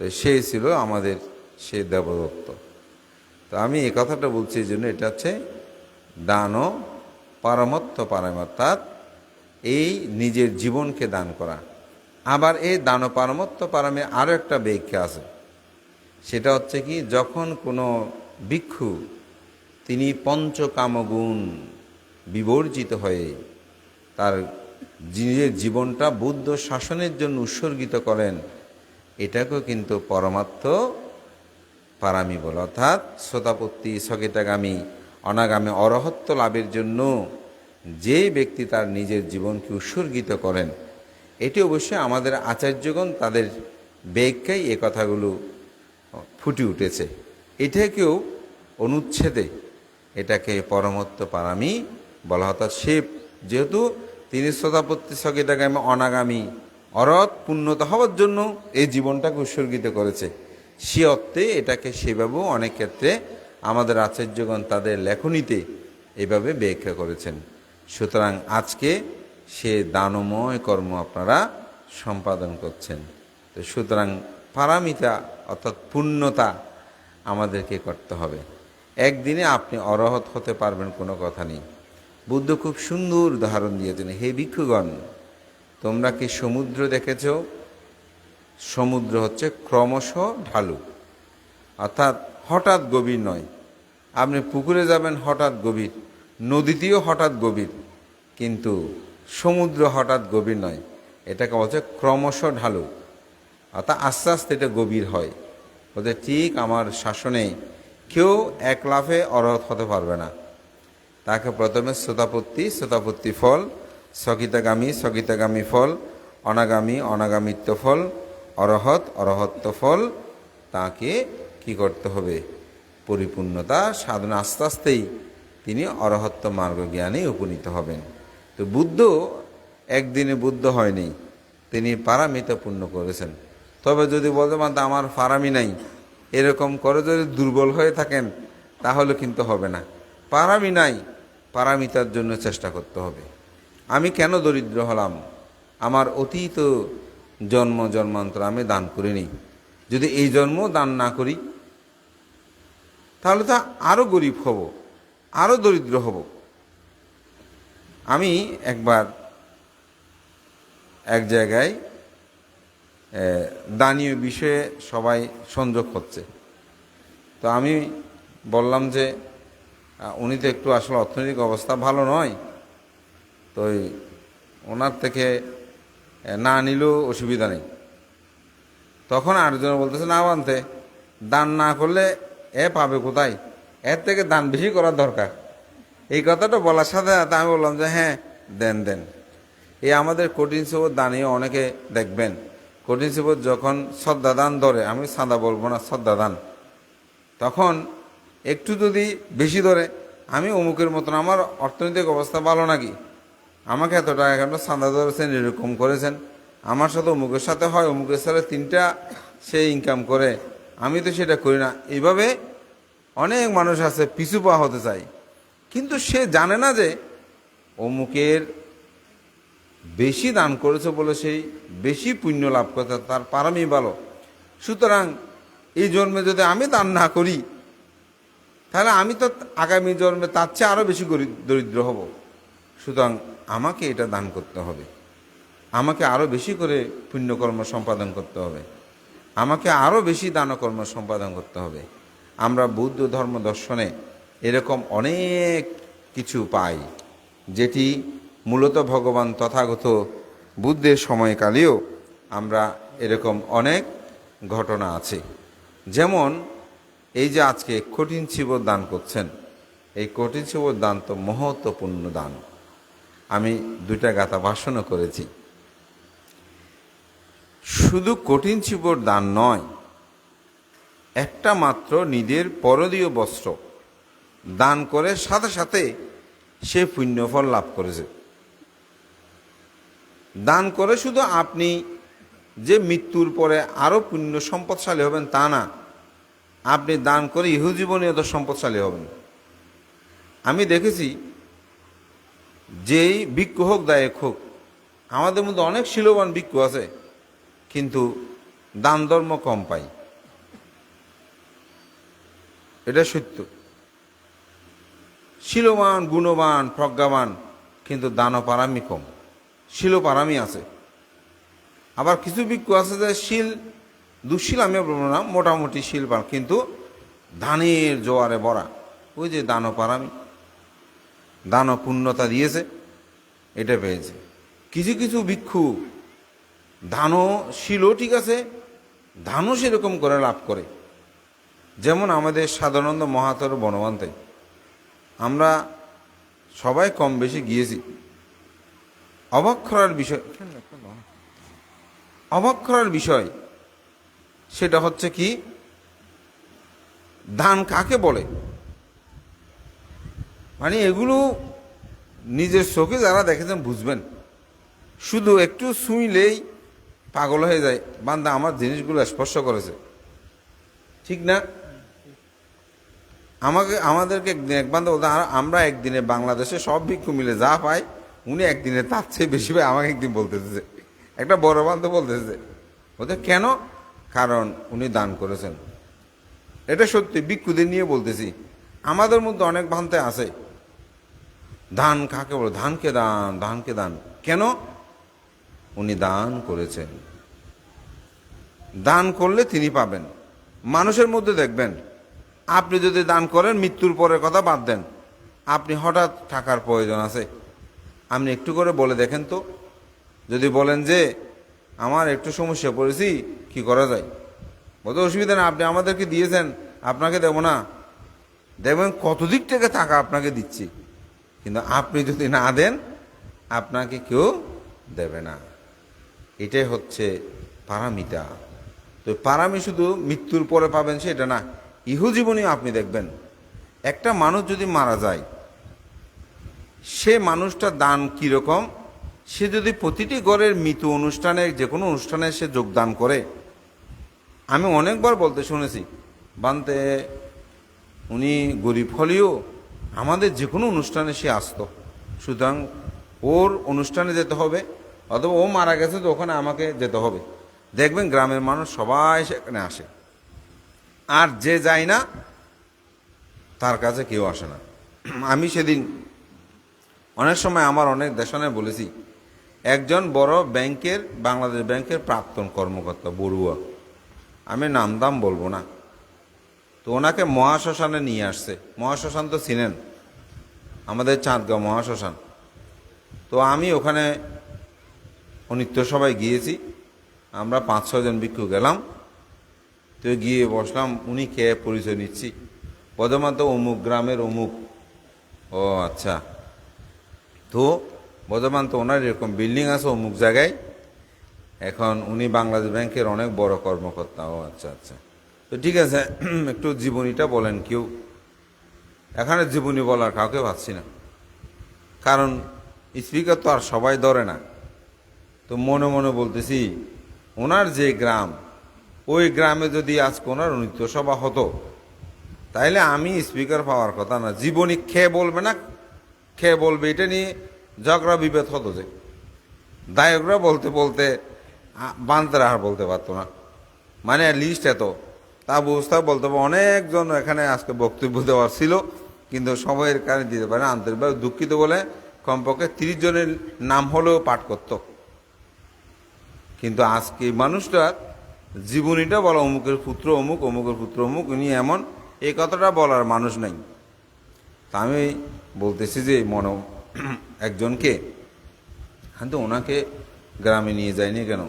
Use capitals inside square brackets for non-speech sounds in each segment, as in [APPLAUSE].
তো সেই ছিল আমাদের সেই দেবদত্ত। তো আমি এই কথাটা বলছি এই জন্য এটা হচ্ছে দান পারমত্ব পারাম অর্থাৎ এই নিজের জীবনকে দান করা। আবার এই দান পারমত্ব পারামে আরও একটা ব্যাখ্যা আছে। সেটা হচ্ছে কি, যখন কোনো ভিক্ষু তিনি পঞ্চকামগুণ বিবর্জিত হয়ে তার নিজের জীবনটা বুদ্ধ শাসনের জন্য উৎসর্গিত করেন এটাকেও কিন্তু পরমাত্ম পারামি বলে। অর্থাৎ শ্রোতাপত্তি সগিতাগামী অনাগামী অরহত্ব লাভের জন্য যে ব্যক্তি তার নিজের জীবনকে উৎসর্গিত করেন, এটি অবশ্যই আমাদের আচার্যগণ তাদের ব্যাখ্যায় এ কথাগুলো ফুটে উঠেছে। এটাকেও অনুচ্ছেদে এটাকে পরমত্ব পারামি বলা অর্থাৎ সে যেহেতু তিনি শ্রোতাপত্তি সগিতাগামী অনাগামী অরথ পূর্ণতা হওয়ার জন্য এই জীবনটাকে উৎসর্গিত করেছে। সে অর্থে এটাকে সেভাবেও অনেক ক্ষেত্রে আমাদের আচার্যগণ তাদের লেখনীতে এভাবে ব্যাখ্যা করেছেন। সুতরাং আজকে সে দানময় কর্ম আপনারা সম্পাদন করছেন। তো সুতরাং পারামিতা অর্থাৎ পূর্ণতা আমাদেরকে করতে হবে। একদিনে আপনি অরহত হতে পারবেন কোনো কথা নেই। বুদ্ধ খুব সুন্দর উদাহরণ দিয়েছেন। হে ভিক্ষুগণ তোমরা কি সমুদ্র দেখেছ? সমুদ্র হচ্ছে ক্রমশ ঢালু। অর্থাৎ হঠাৎ গভীর নয়। আপনি পুকুরে যাবেন, হঠাৎ গভীর। নদীতেও হঠাৎ গভীর। কিন্তু সমুদ্র হঠাৎ গভীর নয়। এটাকে বলছে ক্রমশ ঢালু। অর্থাৎ আস্তে আস্তে এটা গভীর হয়। বলতে ঠিক আমার শাসনে কেউ এক লাফে অরহত হতে পারবে না। তাকে প্রথমে শ্রোতাপত্তি শ্রোতাপত্তি ফল সকিতাগামী সকিতাগামী ফল, অনাগামী, অনাগামিত্ব ফল, অরহত, অরহত্ব ফল, তাকে কি করতে হবে? পরিপূর্ণতা, সাধনা আস্তে আস্তেই তিনি অরহত্ব মার্গ জ্ঞানে উপনীত হবেন। তো বুদ্ধ, একদিনে বুদ্ধ হয়নি, তিনি পারামিতা পূর্ণ করেছেন। তবে যদি বলতে পারেন আমার পারামি নাই, এরকম করে যদি দুর্বল হয়ে থাকেন, তাহলে কিন্তু হবে না। পারামি নাই, পারামিতার জন্য চেষ্টা করতে হবে। আমি কেন দরিদ্র হলাম? আমার অতীত জন্ম জন্মান্তর আমি দান করিনি। যদি এই জন্ম দান না করি, তাহলে তো আরও গরিব হব আরও দরিদ্র হব। আমি একবার এক জায়গায় দানীয় বিষয়ে সবাই সংযোগ হচ্ছে তো আমি বললাম যে উনি তো একটু আসলে অর্থনৈতিক অবস্থা ভালো নয় তো ওই ওনার থেকে না নিলেও অসুবিধা নেই। তখন আরেকজন বলতেছে, না বানতে, দান না করলে এ পাবে কোথায়? এর থেকে দান বেশি করার দরকার। এই কথাটা বলার সাথে সাথে আমি বললাম যে হ্যাঁ দেন দেন। এই আমাদের কঠিন সবর দানিয়ে অনেকে দেখবেন। কঠিন সবর যখন শ্রদ্ধাদান ধরে, আমি সাদা বলব না শ্রদ্ধাদান তখন একটু যদি বেশি ধরে, আমি অমুকের মতন, আমার অর্থনৈতিক অবস্থা ভালো নাকি? আমাকে এত টাকা কেন চাঁদা ধরেছেন, এরকম করেছেন? আমার সাথে অমুকের সাথে হয়, অমুকের সাথে তিনটা সে ইনকাম করে। আমি তো সেটা করি না। এইভাবে অনেক মানুষ আছে, পিছু পা হতে চায়। কিন্তু সে জানে না যে অমুকের বেশি দান করেছে বলে সেই বেশি পুণ্য লাভ করতে তার পারামি ভালো। সুতরাং এই জন্মে যদি আমি দান না করি, তাহলে আমি তো আগামী জন্মে তার চেয়ে আরও বেশি দরিদ্র হব। সুতরাং আমাকে এটা দান করতে হবে। আমাকে আরও বেশি করে পুণ্যকর্ম সম্পাদন করতে হবে। আমাকে আরও বেশি দানকর্ম সম্পাদন করতে হবে। আমরা বৌদ্ধ ধর্ম দর্শনে এরকম অনেক কিছু পাই, যেটি মূলত ভগবান তথাগত বুদ্ধের সময়কালেও আমরা এরকম অনেক ঘটনা আছে। যেমন, এই যে আজকে কঠিন শিবর দান করছেন, এই কঠিন শিবর দান তো মহত্বপূর্ণ দান। আমি দুইটা গাথা ভাষণও করেছি। শুধু কঠিন শিবর দান নয়, একটা মাত্র নিজের পরদীয় বস্ত্র দান করে সাথে সাথে সে পুণ্যফল লাভ করেছে। দান করে শুধু আপনি যে মৃত্যুর পরে আরও পুণ্য সম্পদশালী হবেন তা না, আপনি দান করে ইহু জীবনে তো সম্পদশালী হবেন। আমি দেখেছি যেই ভিক্ষু হোক, দায়ক হোক, আমাদের মধ্যে অনেক শিলবান ভিক্ষু আছে, কিন্তু দান ধর্ম কম পাই। এটা সত্য। শিলবান, গুণবান, প্রজ্ঞাবান, কিন্তু দানপারামি কম। শিলপারামি আছে। আবার কিছু ভিক্ষু আছে যে শিল, দুশীল, আমি বলব না, মোটামুটি শিল পান কিন্তু ধানের জোয়ারে ভরা, ওই যে দানপারামি। দান পূর্ণতা দিয়েছে, এটা পেয়েছে। কিছু কিছু ভিক্ষু ধানও শিলও ঠিক আছে ধানও সেরকম করে লাভ করে। যেমন আমাদের সাধারণত মহাতর বনবান্তে, আমরা সবাই কম বেশি গিয়েছি। অবাক করার বিষয় অবাক করার বিষয় সেটা হচ্ছে কি? ধান কাকে বলে? মানে এগুলো নিজের চোখে যারা দেখেছেন বুঝবেন। শুধু একটু শুইলেই পাগল হয়ে যায়। বান্দা আমার জিনিসগুলো স্পর্শ করেছে। ঠিক না? আমাকে, আমাদেরকে একদিন এক বান্ধব বলতে "আর আমরা একদিনে বাংলাদেশে সব ভিক্ষু মিলে যা পাই, উনি একদিনে তার চেয়ে বেশি পায়। আমাকে একদিন বলতেছে। একটা বড় বান্ধব বলতেছে। বলতে, কেন? কারণ উনি দান করেছেন। এটা সত্যি, ভিক্ষুদের নিয়ে বলতেছি। আমাদের মধ্যে অনেক ভান্তে আছে। ধান কাকে বলে? ধানকে দান ধানকে দান। কেন? উনি দান করেছেন। দান করলে তিনি পাবেন। মানুষের মধ্যে দেখবেন, আপনি যদি দান করেন, মৃত্যুর পরের কথা বাদ দেন। আপনি হঠাৎ টাকার প্রয়োজন আছে। আপনি একটু করে বলে দেখেন তো। যদি বলেন যে, আমার একটু সমস্যা পড়েছি, কি করা যায়? বলতে অসুবিধা না আপনি আমাদেরকে দিয়েছেন, আপনাকে দেবো না। দেখবেন কত দিক থেকে টাকা আপনাকে দিচ্ছি। কিন্তু আপনি যদি না দেন, আপনাকে কেউ দেবে না। এটাই হচ্ছে পারামিতা। তো পারামি শুধু মৃত্যুর পরে পাবেন সেটা না ইহু জীবনেও আপনি দেখবেন, একটা মানুষ যদি মারা যায়, সে মানুষটা দান কীরকম? সে যদি প্রতিটি ঘরের মৃত্যু অনুষ্ঠানে, যে কোনো অনুষ্ঠানে সে যোগদান করে। আমি অনেকবার বলতে শুনেছি, বানতে, উনি গরিব হলেও আমাদের যে কোনো অনুষ্ঠানে সে আসতো। সুতরাং ওর অনুষ্ঠানে যেতে হবে, অথবা ও মারা গেছে তো ওখানে আমাকে যেতে হবে। দেখবেন গ্রামের মানুষ সবাই সেখানে আসে। আর যে যায় না, তার কাছে কেউ আসে না। আমি সেদিন অনেক সময় আমার অনেক দেশনে বলেছি, একজন বড় ব্যাংকের, বাংলাদেশ ব্যাংকের প্রাক্তন কর্মকর্তা, বড়ুয়া। আমি নাম দাম বলব না। তো ওনাকে মহাশ্মশানে নিয়ে আসছে। মহাশ্মশান তো ছিলেন আমাদের চাঁদগাঁও মহাশ্মশান। তো আমি ওখানে অনিত্য সবাই গিয়েছি। আমরা পাঁচ ছজন ভিক্ষু গেলাম। তো গিয়ে বসলাম, উনি কে, পরিচয় নিচ্ছি। প্রথমত অমুক, গ্রামের অমুক। ও আচ্ছা। তো বর্তমান তো ওনার এরকম বিল্ডিং আছে অমুক জায়গায়। এখন উনি বাংলাদেশ ব্যাংকের অনেক বড় কর্মকর্তা। ও আচ্ছা আচ্ছা। তো ঠিক আছে, [CLEARS THROAT] একটু জীবনীটা বলেন কেউ। এখানে জীবনী বলার কাউকে পাচ্ছি না। কারণ স্পিকার তো আর সবাই ধরে না। তো মনে মনে বলতেছি, ওনার যে গ্রাম, ওই গ্রামে যদি আজকে ওনার নৃত্য সভা হতো, তাইলে আমি স্পিকার পাওয়ার কথা না। জীবনী খেয়ে বলবে না খেয়ে বলবে এটা নিয়ে ঝগড়া বিভেদ হতো যে। দায়করা বলতে বলতে বান্তরা আর বলতে পারতো না। মানে লিস্ট এত। তা বুঝতে বলতে হবে, অনেকজন এখানে আজকে বক্তব্য দেওয়ার ছিল, কিন্তু সময়ের কারণে দিতে পারে আন্তরিকভাবে দুঃখিত বলে কমপক্ষে তিরিশ জনের নাম হলেও পাঠ করত। কিন্তু আজকে মানুষটার জীবনীটা বলা অমুকের পুত্র অমুক, অমুকের পুত্র অমুক, উনি এমন, এই কথাটা বলার মানুষ নাই। তা আমি বলতেছি যে মনে [CLEARS THROAT] একজনকে, কিন্তু ওনাকে গ্রামে নিয়ে যায়নি কেন?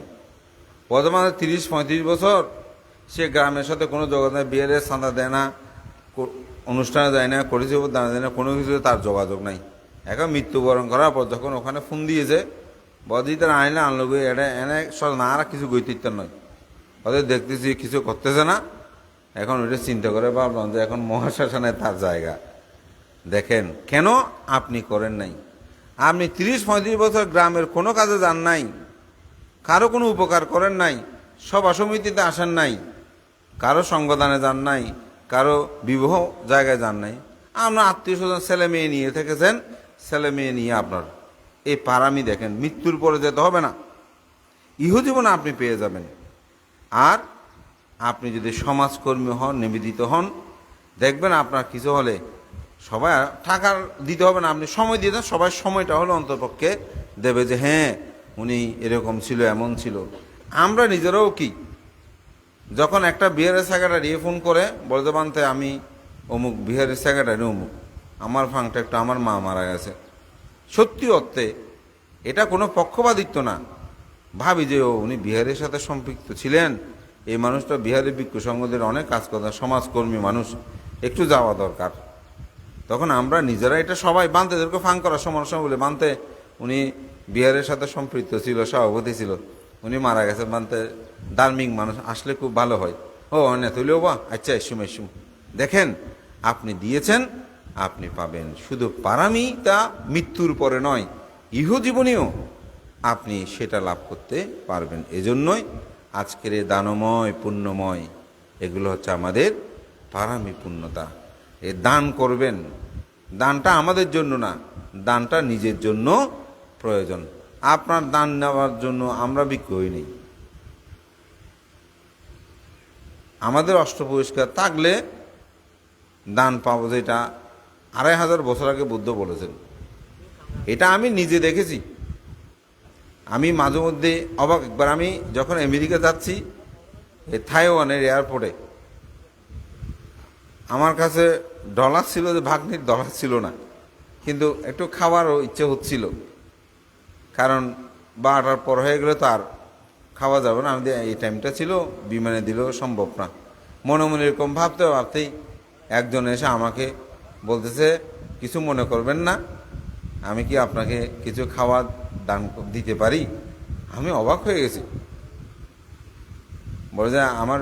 বর্তমানে তিরিশ পঁয়ত্রিশ বছর সে গ্রামের সাথে কোনো যোগাযোগ বিয়ের চাঁদা দেয় না অনুষ্ঠানে যায় না করেছে দানা দেয় না, কোনো কিছু তার যোগাযোগ নাই। এখন মৃত্যুবরণ করার পর যখন ওখানে ফোন দিয়েছে বদিতে আনলে আনলো গিয়ে এটা এনে না, আর কিছু গৈতিত্ব নয়। ওদের দেখতেছি কিছু করতেছে না। এখন ওইটা চিন্তা করে ভাবলাম যে এখন মহাশাসনে তার জায়গা। দেখেন, কেন আপনি করেন নাই? আপনি তিরিশ পঁয়ত্রিশ বছর গ্রামের কোনো কাজে যান নাই, কারও কোনো উপকার করেন নাই, সভা সমিতিতে আসেন নাই। কারও সঙ্গদানে যান নাই, কারও বিবাহ জায়গায় যান নাই। আপনার আত্মীয় স্বজন ছেলে মেয়ে নিয়ে থেকেছেন, ছেলে মেয়ে নিয়ে আপনার এই পারামি দেখেন, মৃত্যুর পরে যেতে হবে না। ইহ জীবনে আপনি পেয়ে যাবেন। আর আপনি যদি সমাজকর্মী হন, নিবেদিত হন, দেখবেন আপনার কিছু হলে সবাই টাকার দিতে হবে না, আপনি সময় দিয়ে দেন, সবাই সময়টা হলো অন্তপক্ষে দেবে যে হ্যাঁ উনি এরকম ছিল, এমন ছিল। আমরা নিজেরাও কি যখন একটা বিহারের সেক্রেটারি ফোন করে, বলতে বানতে আমি অমুক বিহারের সেক্রেটারি অমুক, আমার ফাংটা একটু আমার মা মারা গেছে। সত্যি অর্থে, এটা কোনো পক্ষপাতিত্ব না। ভাবি যে, ও, উনি বিহারের সাথে সম্পৃক্ত ছিলেন। এই মানুষটা বিহারের ভিক্ষু সংঘদের অনেক কাজ কথা সমাজকর্মী মানুষ। একটু যাওয়া দরকার। তখন আমরা নিজেরা এটা সবাই বান্তেদেরকে ফাং করার সমস্যা বলে বানতে, উনি বিহারের সাথে সম্পৃক্ত ছিল, সভাপতি ছিল। উনি মারা গেছেন মানতে ধার্মিক মানুষ, আসলে খুব ভালো হয়। ও না তুলেও বা আচ্ছা এসুম এসুম দেখেন, আপনি দিয়েছেন, আপনি পাবেন। শুধু পারামি তা মৃত্যুর পরে নয় ইহু ইহজীবনেও আপনি সেটা লাভ করতে পারবেন। এজন্যই আজকের এই দানময়, পুণ্যময়, এগুলো হচ্ছে আমাদের পারামি পুণ্যতা এ দান করবেন। দানটা আমাদের জন্য না, দানটা নিজের জন্য প্রয়োজন। আপনার দান নেওয়ার জন্য আমরা বিক্রি হইনি আমাদের অষ্টপরিষ্কার থাকলে দান পাবো যেটা আড়াই হাজার বছর আগে বুদ্ধ বলেছেন। এটা আমি নিজে দেখেছি। আমি মাঝে মধ্যে অবাক, একবার আমি যখন আমেরিকা যাচ্ছি থাইওয়ানের এয়ারপোর্টে, আমার কাছে ডলার ছিল যে ভাগ্নির ডলার ছিল না, কিন্তু একটু খাওয়ারও ইচ্ছে হচ্ছিল। কারণ বারোটার পর হয়ে গেলে তো আর খাওয়া যাবে না। আমাদের এই টাইমটা ছিল, বিমানে দিলেও সম্ভব না। মনে মনে এরকম ভাবতে ভাবতেই একজন এসে আমাকে বলতেছে, কিছু মনে করবেন না, আমি কি আপনাকে কিছু খাওয়া দান দিতে পারি? আমি অবাক হয়ে গেছি। বলে যে, আমার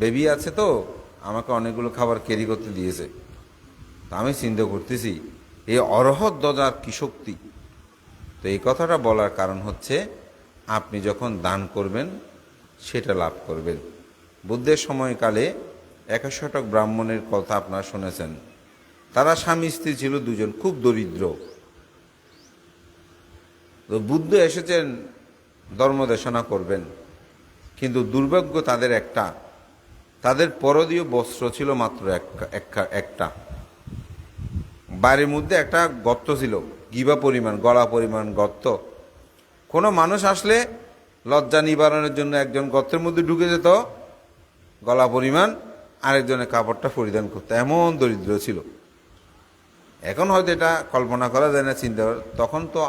বেবি আছে তো, আমাকে অনেকগুলো খাবার ক্যারি করতে দিয়েছে। তা আমি চিন্তা করতেছি, এই অরহত দজার কি শক্তি? তো এই কথাটা বলার কারণ হচ্ছে, আপনি যখন দান করবেন, সেটা লাভ করবেন। বুদ্ধের সময়কালে এক শতক ব্রাহ্মণের কথা আপনারা শুনেছেন। তারা স্বামী, স্ত্রী ছিল দুজন, খুব দরিদ্র। তো বুদ্ধ এসেছেন, ধর্মদেশনা করবেন। কিন্তু দুর্ভাগ্য তাদের একটা। তাদের পরদীয় বস্ত্র ছিল মাত্র এক- একটা- একটা। বাড়ির মধ্যে একটা গর্ত ছিল। গিবা পরিমাণ, গলা পরিমাণ, গর্ত। কোনো মানুষ আসলে লজ্জা নিবারণের জন্য একজন গর্তের মধ্যে ঢুকে যেত, গলা পরিমাণ, আরেকজনের কাপড়টা পরিধান করতো। এমন দরিদ্র ছিল। এখন হয়তো এটা কল্পনা করা যায় না, চিন্তা তখন তো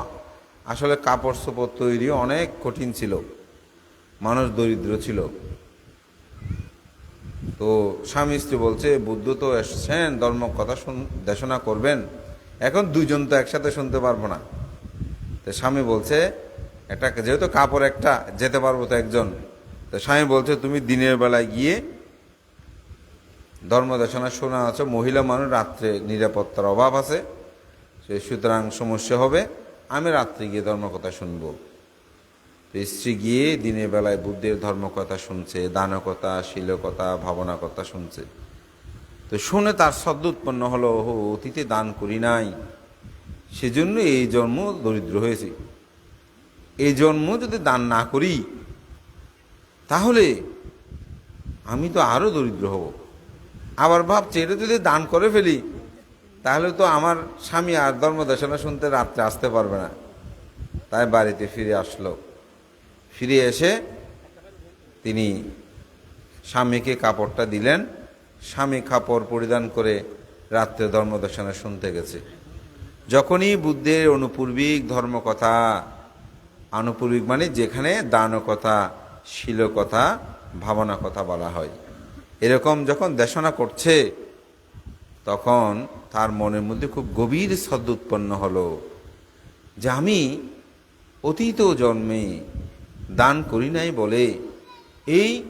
আসলে কাপড় চোপড় তৈরি অনেক কঠিন ছিল। মানুষ দরিদ্র ছিল। তো স্বামী স্ত্রী বলছে, বুদ্ধ তো এসছেন ধর্ম কথা শুন দেশনা করবেন। এখন দুজন তো একসাথে শুনতে পারব না। তো স্বামী বলছে, একটা যেহেতু কাপড় একটা, যেতে পারব তো একজন। তো স্বামী বলছে, তুমি দিনের বেলায় গিয়ে ধর্মদেশনা শোনা আছে, মহিলা মানুষ রাত্রে নিরাপত্তার অভাব আছে, সে সুতরাং সমস্যা হবে, আমি রাত্রে গিয়ে ধর্মকথা শুনব। স্ত্রী গিয়ে দিনের বেলায় বুদ্ধের ধর্মকথা শুনছে দানকথা শিলকথা ভাবনা কথা শুনছে। তো শুনে তার সদ্য উৎপন্ন হলো ও অতীতে দান করি নাই। সেজন্য এই জন্ম দরিদ্র হয়েছে। এই জন্ম যদি দান না করি, তাহলে আমি তো আরও দরিদ্র হব। আবার ভাবছি, এটা যদি দান করে ফেলি, তাহলে তো আমার স্বামী আর ধর্মদেশনা শুনতে রাত্রে আসতে পারবে না। তাই বাড়িতে ফিরে আসলো। ফিরে এসে তিনি স্বামীকে কাপড়টা দিলেন। স্বামী কাপড় পরিধান করে রাত্রে ধর্মদর্শনে শুনতে গেছে। যখনই বুদ্ধের অনুপূর্বিক ধর্মকথা, আনুপূর্বিক মানে যেখানে দান কথা শিল কথা ভাবনা কথা বলা হয়। এরকম যখন দেশনা করছে, তখন তার মনের মধ্যে খুব গভীর সদ্য উৎপন্ন হলো যে আমি অতীত জন্মে দান করি নাই বলে, এই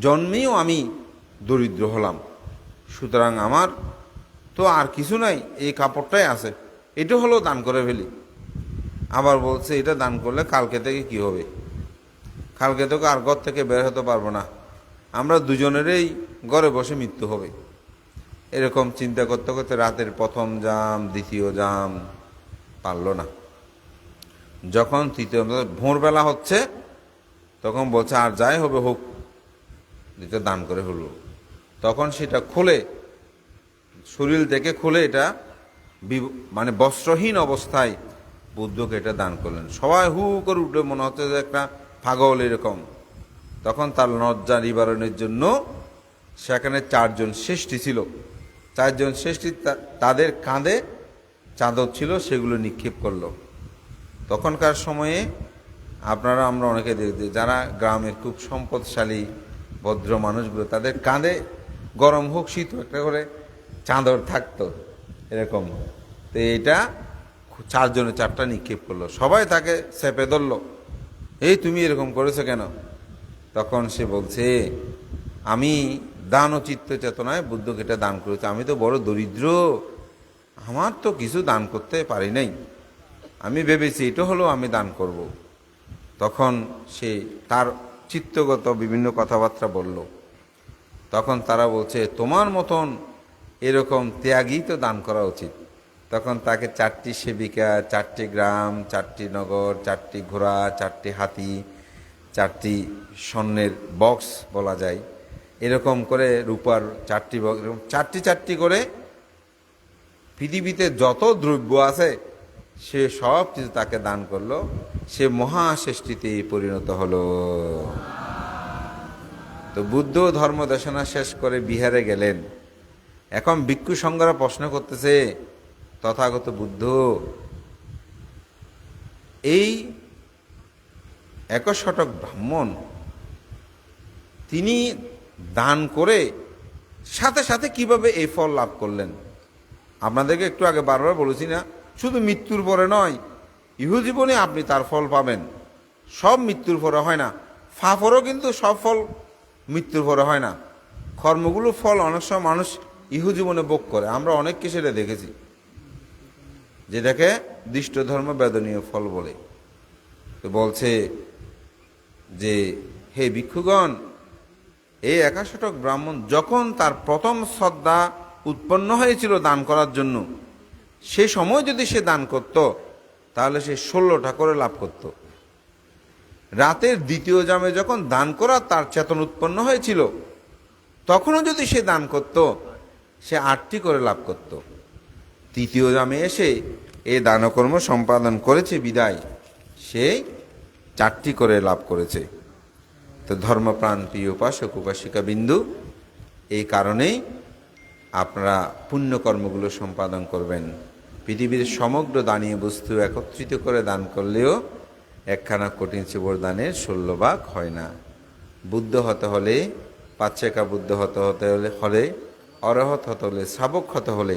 জন্মেও আমি দরিদ্র হলাম। সুতরাং আমার তো আর কিছু নাই, এই কাপড়টাই আছে। এটা হলো দান করে ফেলি। আবার বলছে, এটা দান করলে কালকে থেকে কি হবে? কালকে থেকে আর ঘর থেকে বের হতে পারব না। আমরা দুজনেরই ঘরে বসে মৃত্যু হবে। এরকম চিন্তা করতে করতে রাতের প্রথম জাম, দ্বিতীয় জাম পারল না। যখন তৃতীয় ভোরবেলা হচ্ছে, তখন বলছে, আর যাই হবে হোক। এটা দান করে হলো তখন সেটা খুলে, শরীর থেকে খুলে এটা মানে বস্ত্রহীন অবস্থায় বুদ্ধকে এটা দান করলেন। সবাই হু করে উঠলে মনে হচ্ছে যে একটা পাগল এরকম। তখন তার লজ্জা নিবারণের জন্য সেখানে চারজন শ্রেষ্ঠী ছিল। চারজন শ্রেষ্ঠী তাদের কাঁধে চাদর ছিল, সেগুলো নিক্ষেপ করল। তখনকার সময়ে আপনারা, আমরা অনেকে দেখছি, যারা গ্রামের খুব সম্পদশালী, ভদ্র মানুষগুলো, তাদের কাঁধে গরম হোক, শীত হোক, একটা করে চাদর থাকতো, এরকম। তো এটা চারজনে চারটা নিক্ষেপ করল। সবাই তাকে চেপে ধরলো। এই, তুমি এরকম করেছ কেন? তখন সে বলছে, আমি দান ও চিত্ত চেতনায় বুদ্ধকে এটা দান করেছি। আমি তো বড় দরিদ্র। আমার তো কিছু দান করতে পারি নাই। আমি ভেবেছি এটা হলো আমি দান করব। তখন সে তার চিত্তগত বিভিন্ন কথাবার্তা বলল। তখন তারা বলছে, তোমার মতন এরকম ত্যাগই তো দান করা উচিত। তখন তাকে চারটি সেবিকা, চারটি গ্রাম, চারটি নগর, চারটি ঘোড়া, চারটি হাতি, চারটি স্বর্ণের বক্স বলা যায়। এরকম করে রূপার চারটি বক্স এরকম চারটি চারটি করে পৃথিবীতে যত দ্রব্য আছে, সে সব কিছু তাকে দান করল। সে মহাশ্রেষ্ঠীতে পরিণত হলো। তো বুদ্ধ ধর্ম দেশনা শেষ করে বিহারে গেলেন। এখন ভিক্ষু সংঘরা প্রশ্ন করতেছে, তথাগত বুদ্ধ, এই একশটক ব্রাহ্মণ তিনি দান করে সাথে সাথে কীভাবে এই ফল লাভ করলেন? আপনাদেরকে একটু আগে বারবার বলেছি না, শুধু মৃত্যুর পরে নয়, ইহু জীবনে আপনি তার ফল পাবেন। সব মৃত্যুর পরে হয় না, ফাফরও কিন্তু সব ফল মৃত্যুর পরে হয় না। কর্মগুলো ফল, অনেক সময় মানুষ ইহু জীবনে ভোগ করে। আমরা অনেককে সেটা দেখেছি। যেটাকে দৃষ্ট ধর্ম বেদনীয় ফল বলে। তো বলছে যে, হে ভিক্ষুগণ, এই একাশটক ব্রাহ্মণ যখন তার প্রথম শ্রদ্ধা উৎপন্ন হয়েছিল দান করার জন্য, সে সময় যদি সে দান করত, তাহলে সে ষোলোটা করে লাভ করত। রাতের দ্বিতীয় জামে যখন দান করা তার চেতন উৎপন্ন হয়েছিল, তখনও যদি সে দান করত, সে আটটি করে লাভ করত। তৃতীয় জামে এসে এ দানকর্ম সম্পাদন করেছে বিদায়। সে চারটি করে লাভ করেছে। তো ধর্মপ্রাণ প্রিয় উপাসক, উপাসিকা বিন্দু, এই কারণেই আপনারা পুণ্যকর্মগুলো সম্পাদন করবেন। পৃথিবীর সমগ্র দানীয় বস্তু একত্রিত করে দান করলেও একখানা কঠিন চিবর দানের ষোলো ভাগ হয় না। বুদ্ধ হতে হলে পাচ্ছেকা বুদ্ধ হতে হতে হলে হলে, অরহত হতে হলে, শাবক হতে হলে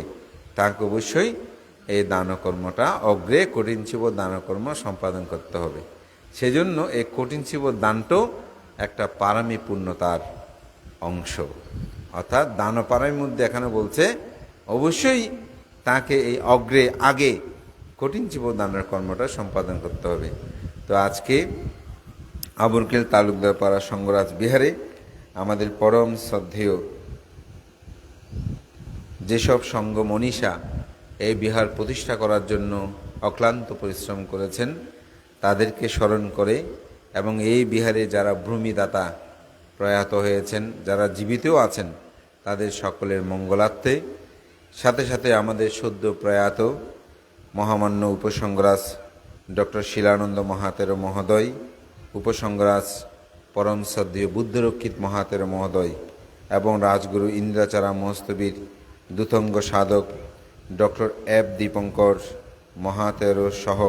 তাকে অবশ্যই এই দানকর্মটা, অগ্রে কঠিন চিবর দানকর্ম সম্পাদন করতে হবে। সেজন্য এই কঠিন চিবর দানটাও একটা পারামি পূর্ণতার অংশ। অর্থাৎ দানপাড়ার মধ্যে এখানে বলছে, অবশ্যই তাকে এই অগ্রে, আগে কঠিন জীব দানের কর্মটা সম্পাদন করতে হবে। তো আজকে আবরকেল তালুকদার পাড়া সঙ্গরাজ বিহারে আমাদের পরম শ্রদ্ধেয় যেসব সঙ্গ মনীষা এই বিহার প্রতিষ্ঠা করার জন্য অক্লান্ত পরিশ্রম করেছেন, তাদেরকে স্মরণ করে এবং এই বিহারে যারা ভূমিদাতা প্রয়াত হয়েছেন, যারা জীবিতও আছেন, তাদের সকলের মঙ্গলার্থে। সাথে সাথে আমাদের সদ্য প্রয়াত মহামান্য উপসংগ্রাস ডক্টর শিলানন্দ মহাতের মহোদয় উপসংগ্রাস পরম শ্রদ্ধেয় বুদ্ধরক্ষিত মহাতের মহোদয় এবং রাজগুরু ইন্দ্রাচারা মহস্তবীর দুতঙ্গ সাধক ডক্টর এফ দীপঙ্কর মহাতের সহ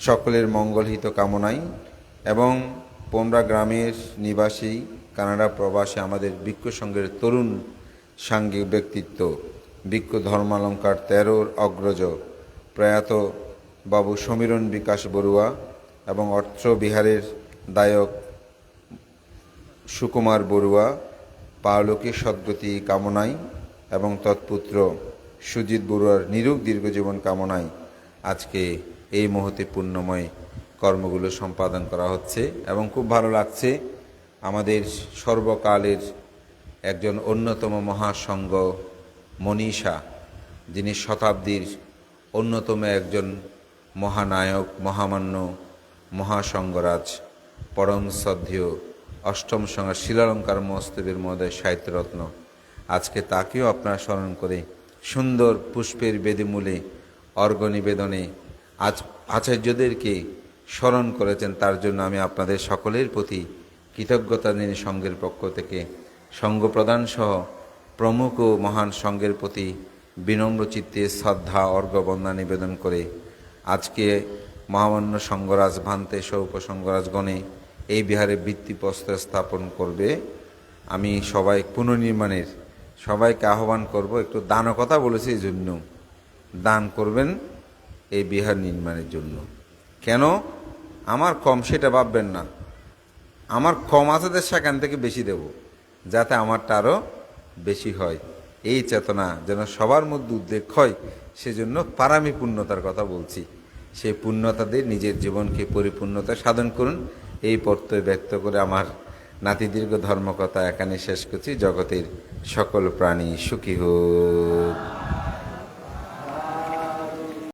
সকলের মঙ্গলহিত কামনাই এবং পোমরা গ্রামের নিবাসী কানাডা প্রবাসী আমাদের বৃক্ষ সংঘের তরুণ সাঙ্গিক ব্যক্তিত্ব বৃক্ষ ধর্মালঙ্কার তেরোর অগ্রজ প্রয়াত বাবু সমীরণ বিকাশ বড়ুয়া এবং অর্থ বিহারের দায়ক সুকুমার বড়ুয়া পারলৌকিক সদ্গতি কামনায় এবং তৎপুত্র সুজিত বড়ুয়ার নিরোগ দীর্ঘজীবন কামনায় আজকে এই মুহূর্তে পুণ্যময় কর্মগুলো সম্পাদন করা হচ্ছে এবং খুব ভালো লাগছে আমাদের সর্বকালের একজন অন্যতম মহাসংঘ মনীষা, যিনি শতাব্দীর অন্যতম একজন মহানায়ক, মহামান্য মহাসংঘরাজ পরম শ্রদ্ধেয়, অষ্টম সঙ্গে শিলালঙ্কার মহস্তবীর মহোদয় সাহিত্যরত্ন। আজকে তাকেও আপনারা স্মরণ করে সুন্দর পুষ্পের বেদিমূলে অর্ঘ নিবেদনে আজ আচার্যদেরকে স্মরণ করেছেন, তার জন্য আমি আপনাদের সকলের প্রতি কৃতজ্ঞতা নিয়ে সঙ্ঘের পক্ষ থেকে সঙ্ঘ প্রদান সহ প্রমুখ ও মহান সঙ্ঘের প্রতি বিনম্র চিত্তে শ্রদ্ধা বন্দনা নিবেদন করে আজকে মহামান্য সঙ্গরাজ ভান্তে সৌপ সঙ্গরাজগণে এই বিহারে ভিত্তিপ্রস্তর স্থাপন করবে। আমি সবাই পুনর্নির্মাণের সবাইকে আহ্বান করব, একটু দানও কথা বলেছি এই জন্য। দান করবেন এই বিহার নির্মাণের জন্য। কেন? আমার কম সেটা ভাববেন না। আমার কম আছে তো সেখান থেকে বেশি দেব, যাতে আমারটা আরও বেশি হয়। এই চেতনা যেন সবার মধ্যে উদ্বেগ হয় সেজন্য পারামি পূর্ণতার কথা বলছি। সেই পূর্ণতা দিয়ে নিজের জীবনকে পরিপূর্ণতা সাধন করুন। এই প্রত্যয় ব্যক্ত করে আমার নাতিদীর্ঘ ধর্মকথা এখানে শেষ করছি। জগতের সকল প্রাণী সুখী হোক।